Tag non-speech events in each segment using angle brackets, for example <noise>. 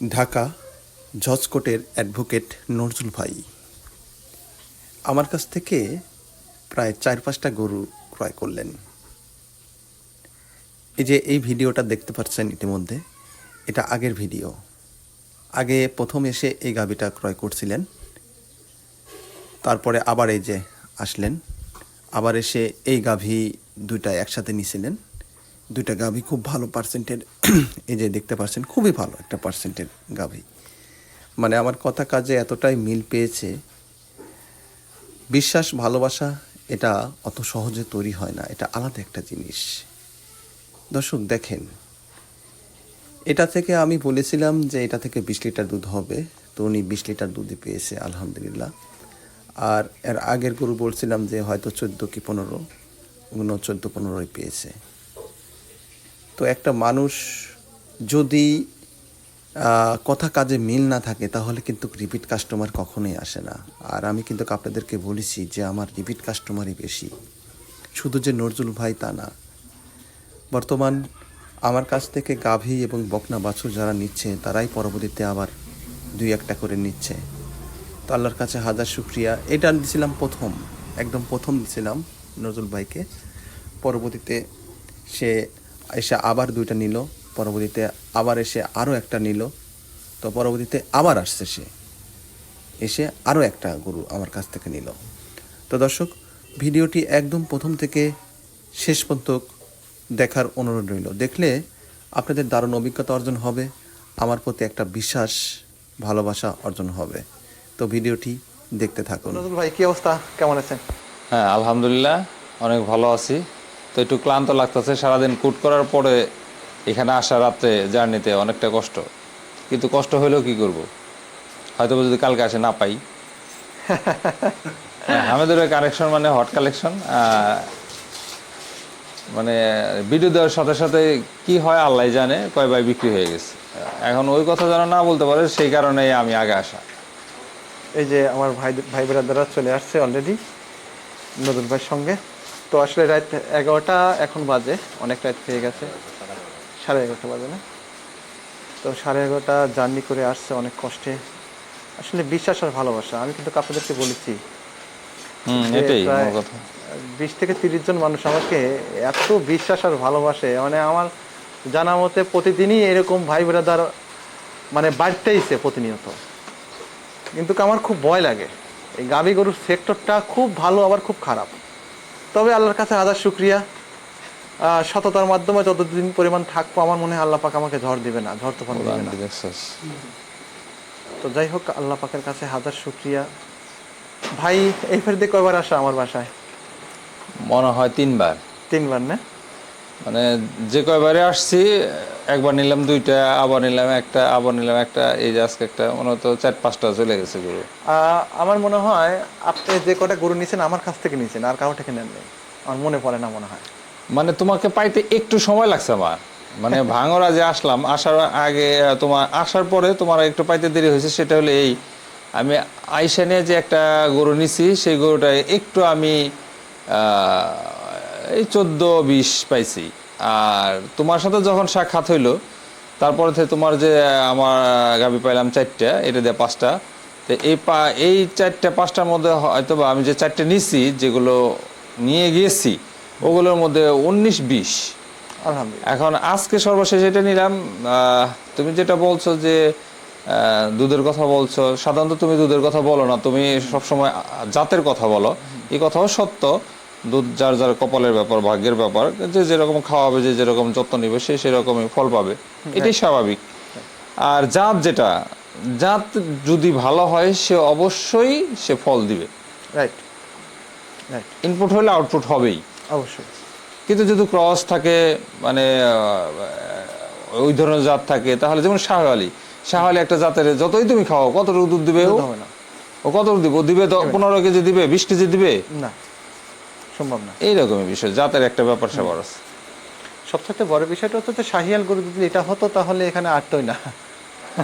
Dhaka জজকোটের advocate Nazrul ভাই। আমার কাছ থেকে প্রায় চার পাঁচটা গরু ক্রয় করলেন। এই যে এই ভিডিওটা দেখতে পাচ্ছেন ইতিমধ্যে, এটা আগের ভিডিও। আগে প্রথম এসে এই গাবিটা ক্রয় করছিলেন। তারপরে আবার এই যে আসলেন, আবার এসে এই গাভী দুইটা একসাথে নিছিলেন। দুইটা গাভী খুব ভালো পার্সেন্টের এই যে দেখতে পাচ্ছেন, খুবই ভালো একটা পার্সেন্টের গাভী। মানে আমার কথা কাজে এতটাই মিল পেয়েছে, বিশ্বাস, ভালোবাসা, এটা অত সহজে তৈরি হয় না, এটা আলাদা একটা জিনিস। দর্শক, দেখেন, এটা থেকে আমি বলেছিলাম যে এটা থেকে বিশ লিটার দুধ হবে, তো উনি বিশ লিটার দুধই পেয়েছে, আলহামদুলিল্লাহ। আর এর আগের গরু বলছিলাম যে হয়তো চোদ্দ কি পনেরো, উনি চোদ্দ পনেরোই পেয়েছে। তো একটা মানুষ যদি কথা কাজে মিল না থাকে, তাহলে কিন্তু রিপিট কাস্টমার কখনোই আসে না। আর আমি কিন্তু আপনাদেরকে বলেছি যে আমার রিপিট কাস্টমারই বেশি। শুধু যে নজরুল ভাই তা না। বর্তমান আমার কাছ থেকে গাভী এবং বকনা বাছুর যারা নিচ্ছে, তারাই পরবর্তীতে আবার দুই একটা করে নিচ্ছে। তো আল্লাহর কাছে হাজার শুক্রিয়া। এটা দিছিলাম প্রথম, একদম প্রথম দিছিলাম নজরুল ভাইকে। পরবর্তীতে সে এসে আবার দুইটা নিল পরবর্তীতে আবার এসে আরও একটা নিল তো পরবর্তীতে আবার আসছে সে। এসে আরও একটা গরু আমার কাছ থেকে নিল। তো দর্শক ভিডিওটি একদম প্রথম থেকে শেষ পর্যন্ত দেখার অনুরোধ রইল। দেখলে আপনাদের দারুণ অভিজ্ঞতা অর্জন হবে আমার প্রতি একটা বিশ্বাস ভালোবাসা অর্জন হবে। তো ভিডিওটি দেখতে থাকুন। নজরুল ভাই কি অবস্থা? কেমন আছেন? হ্যাঁ আলহামদুলিল্লাহ অনেক ভালো আছি। তো একটু ক্লান্ত লাগতেছে। সারাদিন কুট করার পরে এখানে আসা রাত্রে জার্নিতে অনেকটা কষ্ট। কিন্তু কষ্ট হলেও কি করব? হয়তো যদি কালকে আসে না পাই। <laughs> হ্যাঁ, আমাদের কালেকশন মানে হট কালেকশন। মানে ভিডিও দেওয়ার সাথে সাথে কি হয় আল্লাহ জানে কয় ভাই বিক্রি হয়ে গেছে। এখন ওই কথা যেন না বলতে পারে সেই কারণেই আমি আগে আসা। এই যে আমার ভাই ভাই বেড়াদারা চলে আসছে অলরেডি নতুন ভাইয়ের সঙ্গে। তো আসলে রাত এগারোটা এখন বাজে অনেক রাত হয়ে গেছে। সাড়ে এগারোটা বাজে না? তো সাড়ে এগারোটা জার্নি করে আসছে অনেক কষ্টে। আসলে বিশ্বাস আর ভালোবাসা আমি কিন্তু আপনাদেরকে বলেছি বিশ থেকে তিরিশ জন মানুষ আমাকে এত বিশ্বাস আর ভালোবাসে মানে আমার জানা মতে প্রতিদিনই এরকম ভাই ব্রাদার মানে বাড়তেইছে প্রতিনিয়ত। কিন্তু আমার খুব ভয় লাগে। এই গাভী গরুর সেক্টরটা খুব ভালো আবার খুব খারাপ। তবে আল্লাহর কাছে হাজার শুক্রিয়া। সততার মাধ্যমে যতদিন পরিমাণ থাকব আমার মনে হয় আল্লাহ পাক আমাকে ঝড় দিবে না ঝড় তুফান দিবে না। তো যাই হোক আল্লাহ পাকের কাছে হাজার শুক্রিয়া। ভাই এই ফেরদে কয়বার আসা আমার বাসায়? মনে হয় তিনবার। তিনবার না? মানে যে কয়বারে আসছি একবার নিলাম দুইটা আবার নিলাম একটা আবার নিলাম একটা এই যে আজকে একটা মনে হতো চার পাঁচটা চলে গেছে গরু। আমার মনে হয় আপনি যে কটা গরু নিয়েছেন আমার কাছ থেকে নিয়েছেন আর কারও থেকে নেন আমার মনে পড়ে না মনে হয়। মানে তোমাকে পাইতে একটু সময় লাগছে আমার। মানে <laughs> ভাঙরা যে আসলাম আসার আগে তোমার আসার পরে তোমার একটু পাইতে দেরি হয়েছে সেটা হলো এই আমি আইসা নিয়ে যে একটা গরু নিছি সেই গরুটা একটু আমি এই চোদ্দ বিশ পাইছি। আর তোমার সাথে যখন সাক্ষাৎ হইল তারপরে থেকে তোমার যে আমার গাবি পাইলাম চারটা এটা দিয়ে পাঁচটা। তো এই পা এই চারটা পাঁচটার মধ্যে হয়তো বা আমি যে চারটে নিছি যেগুলো নিয়ে গিয়েছি ওগুলোর মধ্যে উনিশ বিশ। আলহামদুলিল্লাহ। এখন আজকে সর্বশেষ এটা নিলাম। তুমি যেটা বলছো যে দুধের কথা বলছো সাধারণত তুমি দুধের কথা বলো না তুমি সবসময় জাতের কথা বলো। এই কথাও সত্য। দুধ যার যার কপালের ব্যাপার ভাগ্যের ব্যাপার যে যেরকম খাওয়াবে যে যেরকম যত্ন নিবে সে সেরকমই ফল পাবে। এটাই স্বাভাবিক। আর জাত যেটা জাত যদি ভালো হয় সে অবশ্যই সে ফল দিবে। রাইট রাইট ইনপুট হলে আউটপুট হবেই। অবশ্যই। কিন্তু যদি ক্রস থাকে মানে ওই ধরনের জাত থাকে তাহলে যেমন শাহওয়ালি শাহওয়ালি একটা জাতের যতই তুমি খাও কতটুকু দুধ দিবে ও? ও দিবে? দিবে পনেরো কেজি দিবে বিশ কেজি দিবে? না। সম্ভব না। এইরকমই বিষয় জাতের একটা ব্যাপার স্যাপার আছে। সবথেকে বড় বিষয়টা হচ্ছে শাহিয়াল গরু যদি এটা হতো তাহলে এখানে আটতোই না।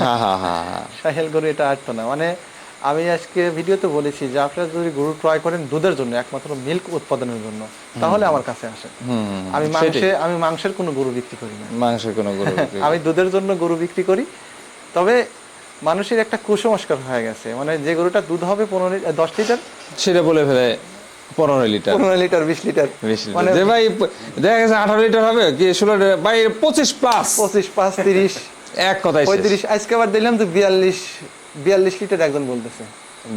হ্যাঁ হ্যাঁ হ্যাঁ হ্যাঁ শাহিয়াল গরু এটা আটতো না। মানে আমি আজকে ভিডিওতে বলেছি যে আপনারা যদি গরু ক্রয় করেন দুধের জন্য একমাত্র মিল্ক উৎপাদনের জন্য তাহলে আমার কাছে আসেন আমি। মাংসে আমি মাংসের কোনো গরু বিক্রি করি না। মাংসের কোনো গরু <laughs> আমি দুধের জন্য গরু বিক্রি করি। তবে মানুষের একটা কুসংস্কার হয়ে গেছে। মানে যে গরুটা দুধ হবে পনেরো দশ লিটার সেটা বলে ফেলে পনেরো লিটার। পনেরো লিটার বিশ লিটার। বিশ লিটার। মানে যে ভাই দেখা গেছে আঠারো লিটার হবে কি ষোলো ভাই পঁচিশ প্লাস পঁচিশ পাঁচ তিরিশ। এক কথাই পঁয়ত্রিশ আজকে আবার দিলাম যে বিয়াল্লিশ বিয়াল্লিশ লিটার একজন বলতেছে।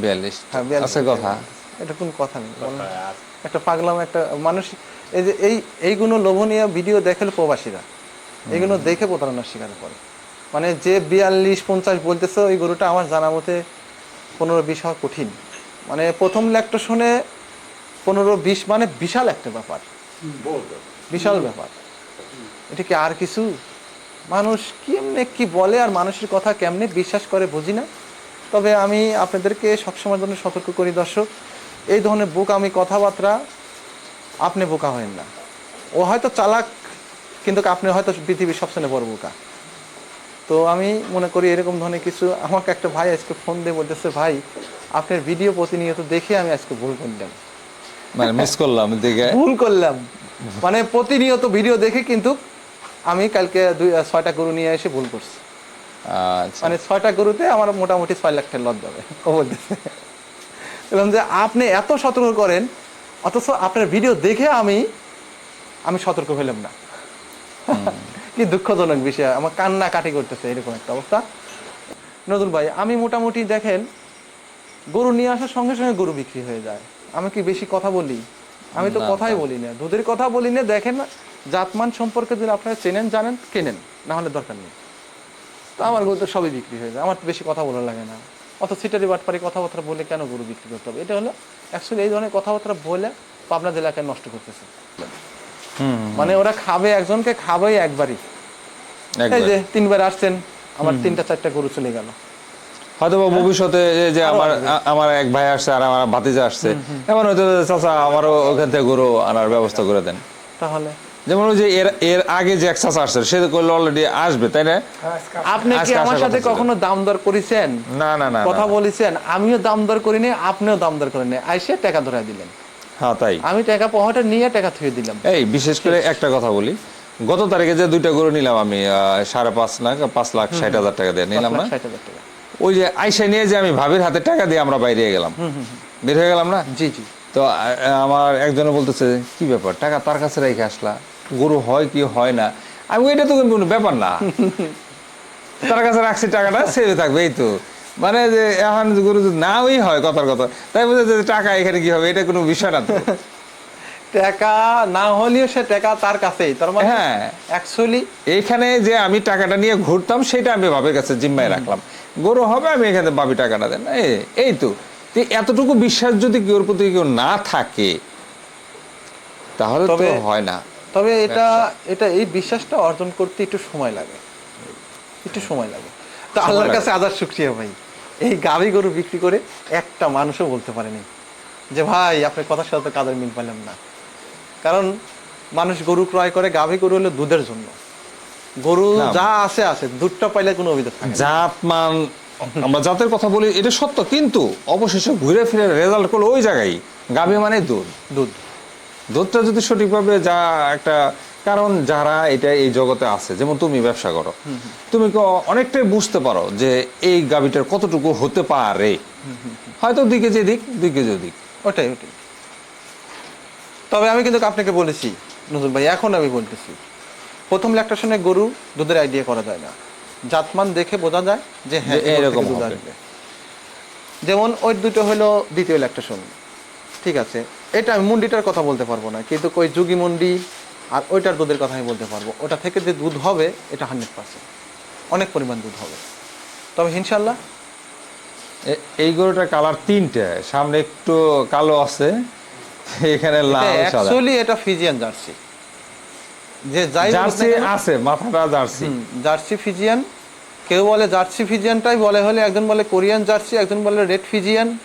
বিয়াল্লিশ। হ্যাঁ বিয়াল্লিশ কথা। এটা কোন কথা নেই? একটা পাগলাম একটা মানুষ এই যে এই এইগুলো লোভনীয় ভিডিও দেখেল প্রবাসীরা। এইগুলো দেখে প্রতারণার শিকার করে। মানে যে বিয়াল্লিশ পঞ্চাশ বলতেছে ওই গরুটা আমার জানা মতে পনেরো বিশ হওয়া কঠিন। মানে প্রথম ল্যাকটা শুনে পনেরো বিশ মানে বিশাল একটা ব্যাপার। বিশাল ব্যাপার। এটা কি আর কিছু? মানুষ কেমনে কি বলে আর মানুষের কথা কেমনে বিশ্বাস করে বুঝি না। তবে আমি আপনাদেরকে সবসময়ের জন্য সতর্ক করি দর্শক। এই ধরনের বুক আমি কথাবার্তা আপনি বোকা হয়েন না। ও হয়তো চালাক কিন্তু আপনি হয়তো পৃথিবীর সবচেয়ে বড় বোকা। তো আমি মনে করি এরকম ধরনের কিছু আমাকে একটা ভাই আজকে ফোন দিয়ে বলতেছে ভাই আপনার ভিডিও প্রতিনিয়ত দেখে আমি আজকে ভুল করলাম। মানে মিস করলাম দিকে ভুল করলাম। মানে প্রতিনিয়ত ভিডিও দেখে কিন্তু আমি কালকে দুই ছয়টা গরু নিয়ে এসে ভুল করছি। আচ্ছা। মানে ছয়টা গরুতে আমার মোটামুটি ছয় লাখ টাকা লস যাবে। ও বলতেছে। বললাম যে আপনি এত সতর্ক করেন অথচ আপনার ভিডিও দেখে আমি আমি সতর্ক হইলাম না। কি দুঃখজনক বিষয়। আমার কান্না কাটি করতেছে এরকম একটা অবস্থা। নজরুল ভাই আমি মোটামুটি দেখেন গরু নিয়ে আসার সঙ্গে সঙ্গে গরু বিক্রি হয়ে যায়। আমি কি বেশি কথা বলি? আমি তো কথাই বলি না দুধের কথা বলি না দেখেন জাতমান সম্পর্কে যদি আপনারা চেনেন জানেন কেনেন না হলে দরকার নেই। তো আমার গরু তো সবই বিক্রি হয়ে যায় আমার তো বেশি কথা বলা লাগে না। অত সিটারি বাটপারি কথাবার্তা বলে কেন গরু বিক্রি করতে হবে? এটা হলো অ্যাকচুয়ালি এই ধরনের কথাবার্তা বলে পাবনা জেলাকে নষ্ট করতেছে। মানে ওরা খাবে একজনকে খাবে একবারই। এই যে তিনবার আসছেন আমার তিনটা চারটা গরু চলে গেল। হয়তো ভবিষ্যতে এই যে আমার আমার এক ভাই আসছে আর আমার ভাতিজা আসছে। এমন হয়তো চাচা আমারও ওখান থেকে গরু আনার ব্যবস্থা করে দেন। তাহলে? যেমন ওই যে এর এর আগে যে এক চাচা আসছে সে করলে অলরেডি আসবে তাই না? আপনি কি আমার সাথে কখনো দাম দর করেছেন? না না না কথা বলেছেন আমিও দাম দর করিনি আপনিও দাম দর করেন আইসে টাকা ধরা দিলেন। হ্যাঁ তাই। আমি টাকা পহাটা নিয়ে টাকা থুয়ে দিলাম। এই বিশেষ করে একটা কথা বলি। গত তারিখে যে দুইটা গরু নিলাম আমি সাড়ে পাঁচ লাখ পাঁচ লাখ ষাট হাজার টাকা দিয়ে নিলাম না? ষাট হাজার টাকা। ওই যে আইসা নিয়ে যে আমি ভাবির হাতে টাকা দিয়ে আমরা বাইরে গেলাম। বের হয়ে গেলাম না? জি জি। তো আমার একজনে বলতেছে কি ব্যাপার? টাকা তার কাছে রেখে আসলা। গরু হয় কি হয় না? আমি এটা তো কোনো ব্যাপার না। <laughs> তার কাছে রাখছি টাকাটা সেভে থাকবে এই তো। মানে যে এখন গরু যদি নাওই হয় কথার কথা তাই যে টাকা এখানে কি হবে? এটা কোনো বিষয় না তো। <laughs> টাকা না হলেও সে টাকা তার কাছেই। তার মানে হ্যাঁ। অ্যাকচুয়ালি এইখানে যে আমি টাকাটা নিয়ে ঘুরতাম সেটা আমি বাবের কাছে জিম্মায় রাখলাম। গরু হবে আমি এখানে বাবি টাকাটা দেন এই- তো। এতটুকু বিশ্বাস যদি কেউর প্রতি কেউ না থাকে তাহলে তো তবে- হয় না। তবে এটা এটা এই বিশ্বাসটা অর্জন করতে একটু সময় লাগে। একটু সময় লাগে। তো আল্লাহর কাছে আদার শুক্রিয়া ভাই। এই গাভী গরু বিক্রি করে একটা মানুষও বলতে পারেনি। যে ভাই আপনার কথার সাথে কাদের মিল পেলাম না। কারণ মানুষ গরু ক্রয় করে গাভী গরু হলো দুধের জন্য। গরু যা আছে আছে দুধটা পাইলে কোনো অভিযোগ থাকে জাত মান আমরা জাতের কথা বলি এটা সত্য কিন্তু অবশেষে ঘুরে ফিরে রেজাল্ট করল ওই জায়গায়। গাভী মানে দুধ। দুধ। দুধটা যদি সঠিকভাবে যা একটা কারণ যারা এটা এই জগতে আছে যেমন তুমি ব্যবসা করো তুমি কি অনেকটাই বুঝতে পারো যে এই গাভীটার কতটুকু হতে পারে। হয়তো দিকে যে দিক দুই কেজি দিক ওটাই ওটাই। তবে আমি কিন্তু আপনাকে বলেছি নজরুল ভাই এখন আমি বলতেছি। প্রথম ল্যাকটেশনে গরু দুধের আইডিয়া করা যায় না। জাতমান দেখে বোঝা যায় যে হ্যাঁ এরকম দুধ আসবে। যেমন ওই দুটো হলো দ্বিতীয় ল্যাকটেশন ঠিক আছে এটা আমি মুন্ডিটার কথা বলতে পারব না কিন্তু ওই যুগি মুন্ডি আর ওইটার দুধের কথা আমি বলতে পারব। ওটা থেকে যে দুধ হবে এটা হান্ড্রেড পার্সেন্ট অনেক পরিমাণ দুধ হবে। তবে ইনশাল্লাহ এই গরুটার কালার তিনটে সামনে একটু কালো আছে। <laughs> এখানে লাল অ্যাকচুয়ালি এটা ফিজিয়ান জার্সি। যে যাই জার্সি আছে মাথাটা জার্সি। জার্সি ফিজিয়ান কেউ বলে জার্সি ফিজিয়ানটাই বলে হলে একজন বলে কোরিয়ান জার্সি একজন বলে রেড ফিজিয়ান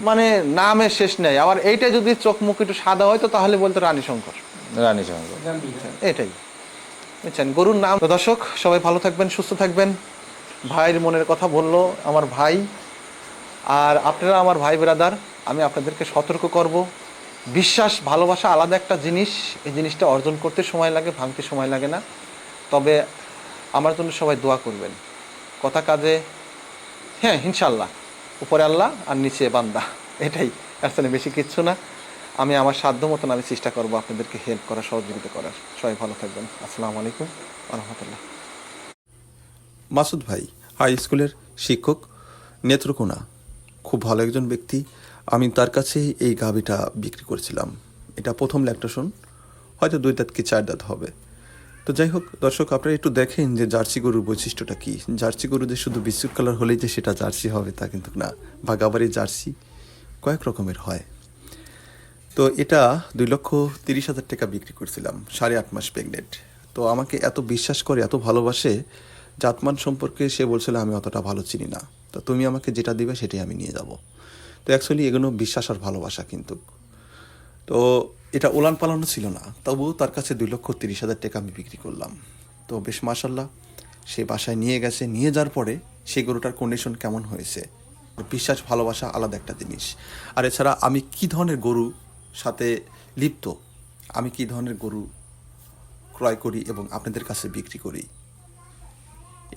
মানে নামের শেষ নেই। আবার এইটা যদি চোখ মুখ একটু সাদা হয় তো তাহলে বলতো রানী শঙ্কর। রানী সঙ্গ এটাই। বুঝছেন? গরুর নাম। দর্শক সবাই ভালো থাকবেন সুস্থ থাকবেন। ভাইয়ের মনের কথা বলল আমার ভাই। আর আপনারা আমার ভাই ব্রাদার আমি আপনাদেরকে সতর্ক করব। বিশ্বাস, ভালোবাসা আলাদা একটা জিনিস। এই জিনিসটা অর্জন করতে সময় লাগে, ভাঙতে সময় লাগে না। তবে আমার জন্য সবাই দোয়া করবেন। কথা কাজে হ্যাঁ ইনশাল্লাহ উপরে আল্লাহ আর নিচে বান্দা। এটাই। আসলে বেশি কিচ্ছু না। আমি আমার সাধ্য মতন আমি চেষ্টা করব আপনাদেরকে হেল্প করার, সহযোগিতা করার। সবাই ভালো থাকবেন। আসসালামু আলাইকুম রহমতুল্লাহ। মাসুদ ভাই, হাই স্কুলের শিক্ষক নেত্রকোনা। খুব ভালো একজন ব্যক্তি। আমি তার কাছে এই গাভিটা বিক্রি করেছিলাম। এটা প্রথম ল্যাকটেশন হয়তো দুই দাঁত কি চার দাঁত হবে। তো যাই হোক, দর্শক, আপনারা একটু দেখেন যে জার্সি গরুর বৈশিষ্ট্যটা কী। জার্সি গরু যে শুধু বিস্কুট কালার হলেই যে সেটা জার্সি হবে তা কিন্তু না। বা ভাগাবাড়ি জার্সি কয়েক রকমের হয়। তো এটা দুই লক্ষ তিরিশ হাজার টাকা বিক্রি করেছিলাম, সাড়ে আট মাস প্রেগনেন্ট। তো আমাকে এত বিশ্বাস করে, এত ভালোবাসে, জাতমান সম্পর্কে সে বলছিল, আমি অতটা ভালো চিনি না। তো তুমি আমাকে যেটা দিবে, সেটাই আমি নিয়ে যাব। তো অ্যাকচুয়ালি এগুলো বিশ্বাস আর ভালোবাসা কিন্তু। তো এটা ওলান পালানো ছিল না, তবুও তার কাছে দুই লক্ষ তিরিশ হাজার টাকা আমি বিক্রি করলাম। তো বেশ মাসাল্লাহ সে বাসায় নিয়ে গেছে, নিয়ে যাওয়ার পরে সেই গরুটার কন্ডিশন কেমন হয়েছে? বিশ্বাস, ভালোবাসা আলাদা একটা জিনিস। আর এছাড়া আমি কি ধরনের গরু সাথে লিপ্ত? আমি কি ধরনের গরু ক্রয় করি এবং আপনাদের কাছে বিক্রি করি?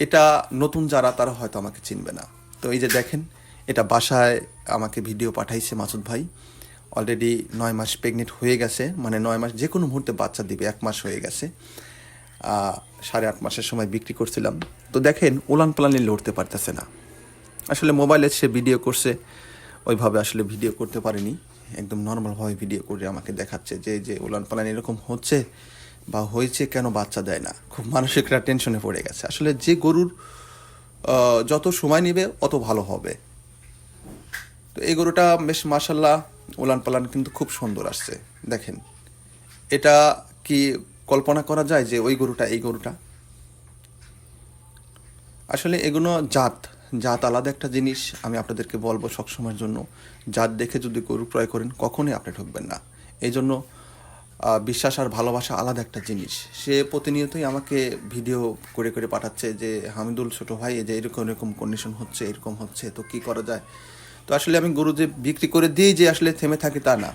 এটা নতুন যারা, তারা হয়তো আমাকে চিনবে না। তো এই যে দেখেন এটা বাসায় আমাকে ভিডিও পাঠাইছে মাসুদ ভাই। অলরেডি নয় মাস প্রেগনেন্ট হয়ে গেছে মানে নয় মাস যে কোনো মুহূর্তে বাচ্চা দিবে, এক মাস হয়ে গেছে। সাড়ে আট মাসের সময় বিক্রি করছিলাম। তো দেখেন, উলান পালানি লড়তে পারতেছে না। আসলে মোবাইলে সে ভিডিও করছে, ওইভাবে আসলে ভিডিও করতে পারেনি। একদম নর্মালভাবে ভিডিও করে আমাকে দেখাচ্ছে যে যে উলান পালান এরকম হচ্ছে বা হয়েছে কেন বাচ্চা দেয় না? খুব মানসিকরা টেনশনে পড়ে গেছে। আসলে যে গরুর যত সময় নেবে, অত ভালো হবে। তো এই গরুটা বেশ মাসাল্লাহ উলান পালান কিন্তু খুব সুন্দর আসছে। দেখেন, এটা কি কল্পনা করা যায় যে ওই গরুটা এই গরুটা? আসলে এগুলো জাত জাত আলাদা একটা জিনিস আমি আপনাদেরকে বলব সবসময়ের জন্য। জাত দেখে যদি গরু ক্রয় করেন, কখনোই আপনি ঠকবেন না। এই জন্য বিশ্বাস আর ভালোবাসা আলাদা একটা জিনিস। সে প্রতিনিয়তই আমাকে ভিডিও করে করে পাঠাচ্ছে যে, হামিদুল ছোট ভাই যে এরকম এরকম কন্ডিশন হচ্ছে, এরকম হচ্ছে, তো কি করা যায়? তো আসলে আমি গরু যে বিক্রি করে দিয়েই যে আসলে থেমে থাকি তা না।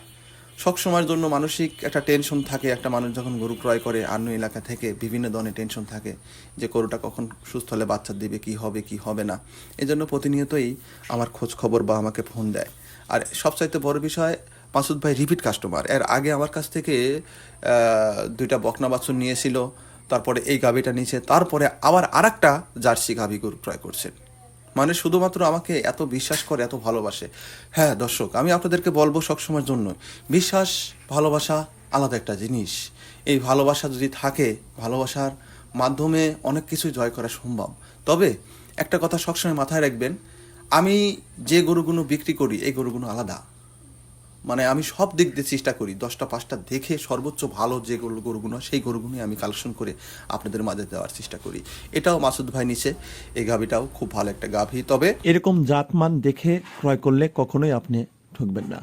সব সময়ের জন্য মানসিক একটা টেনশন থাকে, একটা মানুষ যখন গরু ক্রয় করে, অন্য এলাকা থেকে বিভিন্ন ধরনের টেনশন থাকে যে গরুটা কখন সুস্থ হলে বাচ্চা দিবে, কি হবে কি হবে না। এই জন্য প্রতিনিয়তই আমার খোঁজ খবর বা আমাকে ফোন দেয়। আর সবচাইতে বড় বিষয়, মাসুদ ভাই রিপিট কাস্টমার এর আগে আমার কাছ থেকে দুইটা বকনা বাছুর নিয়েছিল, তারপরে এই গাভিটা নিয়েছে, তারপরে আবার আরেকটা জার্সি গাভি গরু ক্রয় করছেন মানে শুধুমাত্র আমাকে এত বিশ্বাস করে, এত ভালোবাসে। হ্যাঁ দর্শক, আমি আপনাদেরকে বলব সবসময়ের জন্য, বিশ্বাস, ভালোবাসা আলাদা একটা জিনিস। এই ভালোবাসা যদি থাকে, ভালোবাসার মাধ্যমে অনেক কিছু জয় করা সম্ভব। তবে একটা কথা সবসময় মাথায় রাখবেন, আমি যে গরুগুলো বিক্রি করি, এই গরুগুলো আলাদা। মানে আমি সব দিক দিয়ে চেষ্টা করি, দশটা, পাঁচটা দেখে সর্বোচ্চ ভালো যে গরু, গরুগুলো, সেই গরুগুলোই আমি কালেকশন করে আপনাদের মাঝে দেওয়ার চেষ্টা করি। এটাও মাসুদ ভাই নিচে এই গাভিটাও খুব ভালো একটা গাভি। তবে এরকম জাতমান দেখে ক্রয় করলে কখনোই আপনি ঠকবেন না।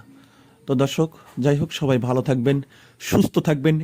তো দর্শক, যাই হোক, সবাই ভালো থাকবেন, সুস্থ থাকবেন।